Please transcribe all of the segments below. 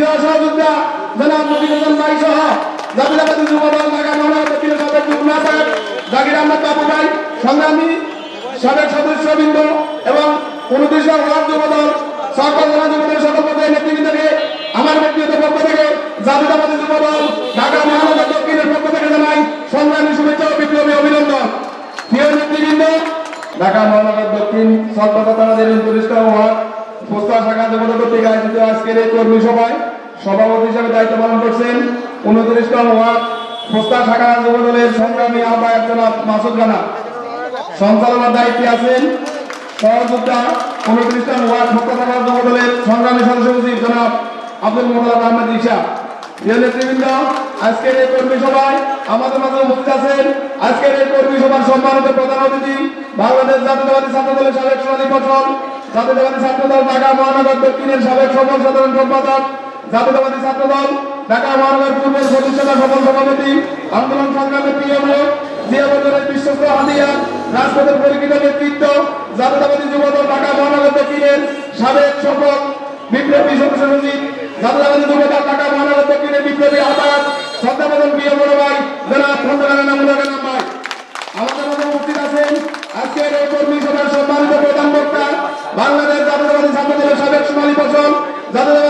প্রিয় সহযোদ্ধা জনাব মফিজ হাসান ভাই এবং উনত্রিশ ওয়ার্ড যুব দল, সকল আমার ব্যক্তিগত পক্ষ থেকে জাতীয়তাবাদী যুব ঢাকা মহানগর দক্ষিণের পক্ষ থেকে জানাই সংগ্রামী শুভেচ্ছা ও বিপ্লবী অভিনন্দন। প্রিয় নেতৃবৃন্দ, ঢাকা মহানগর দক্ষিণ সর্বদা উনত্রিশটা ওয়ার্ড পোস্তা শাখা যুবদল কর্তৃক আয়োজিত সভায় সভাপতি হিসেবে দায়িত্ব পালন করছেন উনত্রিশতম ওয়ার্ড পোস্তা শাখা যুবদলের সংগ্রামী আহ্বায়ক জনাব মাসুদ রানা। সঞ্চালনার দায়িত্বে আছেন সহযোদ্ধা উনত্রিশতম ওয়ার্ড ভক্তসভা যুবদলের সংগ্রামী সদস্য সচিব জনাব আব্দুল মোহাম্মদ আহমেদ ইশা প্রিয় নেতৃবৃন্দ, আজকের এই কর্মী সভায় আমাদের মাঝে উপস্থিত আছেন আজকের এই কর্মী সভার সম্মানিত প্রধান অতিথি বাংলাদেশ জাতীয়তাবাদী ছাত্র দলের সাবেক সভাপতি ফসল জাতীয়তাবাদী ছাত্র দল ঢাকা মহানগর দক্ষিণের সাবেক সফল সাধারণ সম্পাদক জাতীয়তাবাদী ছাত্র দল ঢাকা মহানগর পূর্বের প্রতিষ্ঠাতা সফল সভাপতি, আন্দোলন সংগ্রামের লোক জিয়াবন্দরের বিশ্বস্ত হাতিয়ার রাজপথের পরিকৃত নেতৃত্ব জাতীয়তাবাদী যুব দল ঢাকা মহানগর দক্ষিণের সাবেক সফল বিপ্লবী সদস্য সচিব জাতীয়তাবাদী যুব দল ঢাকা মহানগর দক্ষিণের বিপ্লবী আহ্বায়ক শ্রদ্ধাবদন বড় ভাই, জনাব নামুল্লাহ নাম ভাই। আমাদের মধ্যে উপস্থিত আছেন আজকের এই কর্মী সভার সম্মানিত প্রধান বক্তা, বাংলাদেশ জাতীয়তাবাদী ছাত্র দলের সাবেক সোনালী ফসল জাতীয়তাবাদী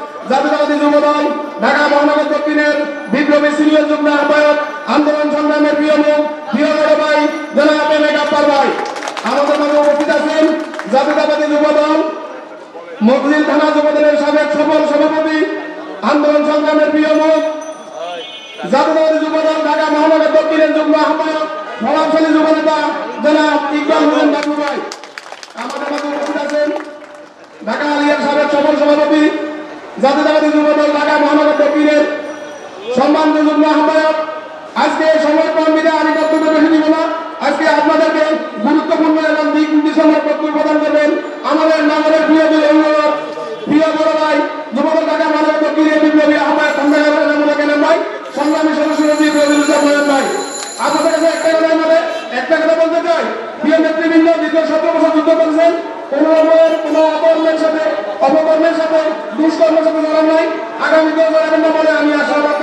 জাতীয়তাবাদী যুব দল ঢাকা মহানগর দক্ষিণের বিপ্লবী সিনিয়র যুগ্ম আহ্বায়ক, আন্দোলন সংগ্রামের প্রিয় মুখ প্রিয় বড় ভাই, জনাব এ গাপ্পার ভাই। আমাদের মাঝে উপস্থিত আছেন জাতীয়তাবাদী যুব দল মকজিল থানা যুব দলের সাবেক সফল সভাপতি, আন্দোলন সংগ্রামের প্রিয় মুখ জাতীয়তাবাদী যুব দল ঢাকা মহানগর দক্ষিণের যুগ্ম আহ্বায়ক প্রভাবশালী যুব নেতা জনাব ইকবাল হোসেন বাবু ভাই। আমাদের মাঝে উপস্থিত আছেন ঢাকা আলিয়ার সাবেক সফল সভাপতি আজকে গুরুত্বপূর্ণ আমাদের নগরের প্রিয় দুই অভিভাবক প্রিয় বড় ভাই যুবদল ঢাকা মহানগর দক্ষিণের বিপ্লবী আহ্বায়ক খন্দকার নামুনা কেন ভাই সংগ্রামী সদস্য রবি রবিউল ইসলাম নয়ন ভাই আপনাদের কাছে একটা কথা আমাদের একটা কথা বলতে চাই প্রিয় নেতৃবৃন্দ দীর্ঘ সতেরো বছর যুদ্ধ করেছেন কোন রকমের কোন অপকর্মের সাথে অপকর্মের না বলে আমি আশাবাদ